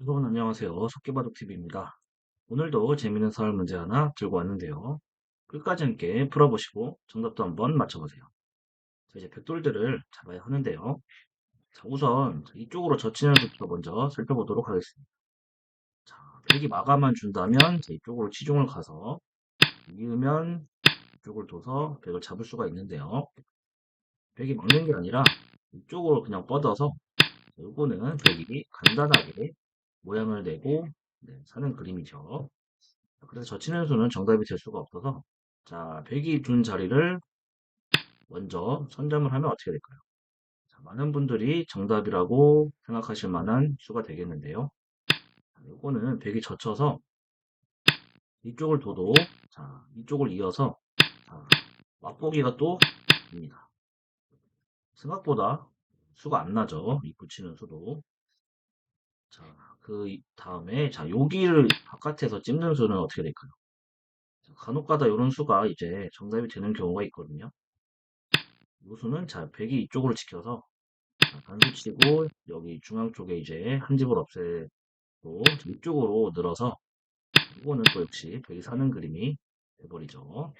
여러분 안녕하세요. 속기바둑TV입니다. 오늘도 재밌는 서울 문제 하나 들고 왔는데요. 끝까지 함께 풀어보시고 정답도 한번 맞춰보세요. 자, 이제 백돌들을 잡아야 하는데요. 자, 우선 이쪽으로 젖히는 수부터 먼저 살펴보도록 하겠습니다. 자, 백이 마감만 준다면 자, 이쪽으로 치중을 가서 이으면 이쪽을 둬서 백을 잡을 수가 있는데요. 백이 막는 게 아니라 이쪽으로 그냥 뻗어서 이거는 백이 간단하게 모양을 내고 네, 사는 그림이죠. 그래서 젖히는 수는 정답이 될 수가 없어서 자, 백이 둔 자리를 먼저 선점을 하면 어떻게 될까요? 자, 많은 분들이 정답이라고 생각하실 만한 수가 되겠는데요. 이거는 백이 젖혀서 이쪽을 둬도 자, 이쪽을 이어서 자, 맛보기가 또 됩니다. 생각보다 수가 안 나죠. 이 붙이는 수도. 자, 그 다음에 자 여기를 바깥에서 찝는 수는 어떻게 될까요? 자, 간혹가다 이런 수가 이제 정답이 되는 경우가 있거든요. 이 수는 자 백이 이쪽으로 지켜서 자, 단수 치고 여기 중앙 쪽에 이제 한 집을 없애고 이쪽으로 늘어서 이거는 또 역시 백이 사는 그림이 돼버리죠.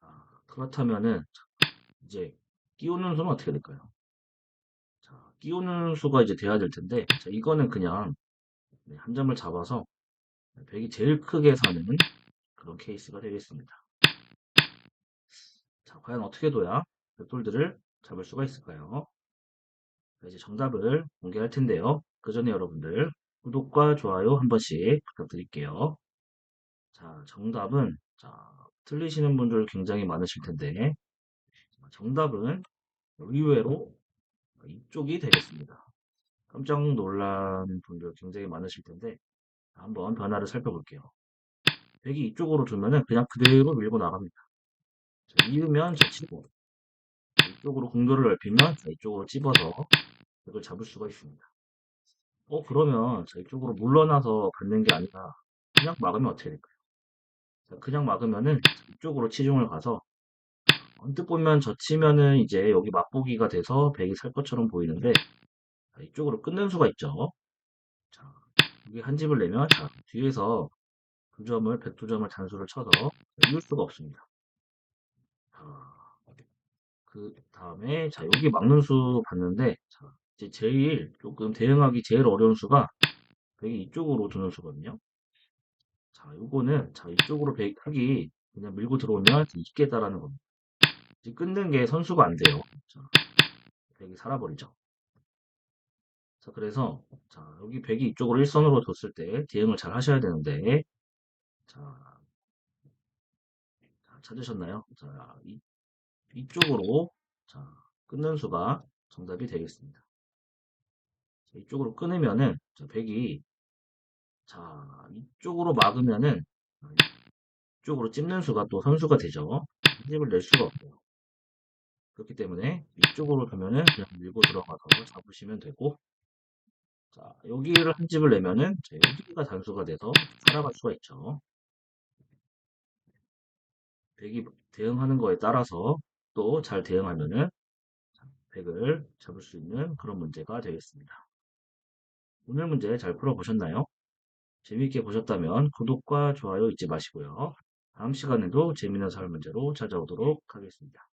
자, 그렇다면은 이제 끼우는 수는 어떻게 될까요? 자, 끼우는 수가 이제 돼야 될 텐데 자, 이거는 그냥 네, 한 점을 잡아서 백이 제일 크게 사는 그런 케이스가 되겠습니다. 자, 과연 어떻게 둬야 백돌들을 잡을 수가 있을까요? 자, 이제 정답을 공개할 텐데요. 그 전에 여러분들 구독과 좋아요 한 번씩 부탁드릴게요. 자, 정답은 자, 틀리시는 분들 굉장히 많으실 텐데 정답은 의외로 이쪽이 되겠습니다. 깜짝 놀란 분들 굉장히 많으실 텐데 한번 변화를 살펴볼게요. 백이 이쪽으로 두면은 그냥 그대로 밀고 나갑니다. 자, 이으면 저 치고 이쪽으로 공도를 넓히면 자, 이쪽으로 찝어서 백을 잡을 수가 있습니다. 어 그러면 자, 이쪽으로 물러나서 받는 게 아니라 그냥 막으면 어떻게 될까요? 자, 그냥 막으면은 이쪽으로 치중을 가서 언뜻 보면 젖히면은 이제 여기 맛보기가 돼서 백이 살 것처럼 보이는데 자, 이쪽으로 끊는 수가 있죠. 자, 여기 한 집을 내면 자, 뒤에서 두 점을 102점을 단수를 쳐서 이길 수가 없습니다. 그 다음에 자 여기 막는 수 봤는데 자, 이제 제일 조금 대응하기 제일 어려운 수가 백이 이쪽으로 두는 수거든요. 자 요거는 자 이쪽으로 백이 그냥 밀고 들어오면 있겠다라는 겁니다. 끊는 게 선수가 안 돼요. 자, 백이 살아버리죠. 자 그래서 자 여기 백이 이쪽으로 일선으로 뒀을 때 대응을 잘 하셔야 되는데 자, 자 찾으셨나요? 자 이, 이쪽으로 자, 끊는 수가 정답이 되겠습니다. 자, 이쪽으로 끊으면은 자, 백이 자 이쪽으로 막으면은 이쪽으로 찝는 수가 또 선수가 되죠. 힘집을 낼 수가 없어요. 그렇기 때문에 이쪽으로 가면은 그냥 밀고 들어가서 잡으시면 되고 자 여기를 한 집을 내면은 자, 여기가 단수가 돼서 살아갈 수가 있죠. 백이 대응하는 거에 따라서 또 잘 대응하면은 100을 잡을 수 있는 그런 문제가 되겠습니다. 오늘 문제 잘 풀어보셨나요? 재미있게 보셨다면 구독과 좋아요 잊지 마시고요. 다음 시간에도 재미있는 설 문제로 찾아오도록 하겠습니다.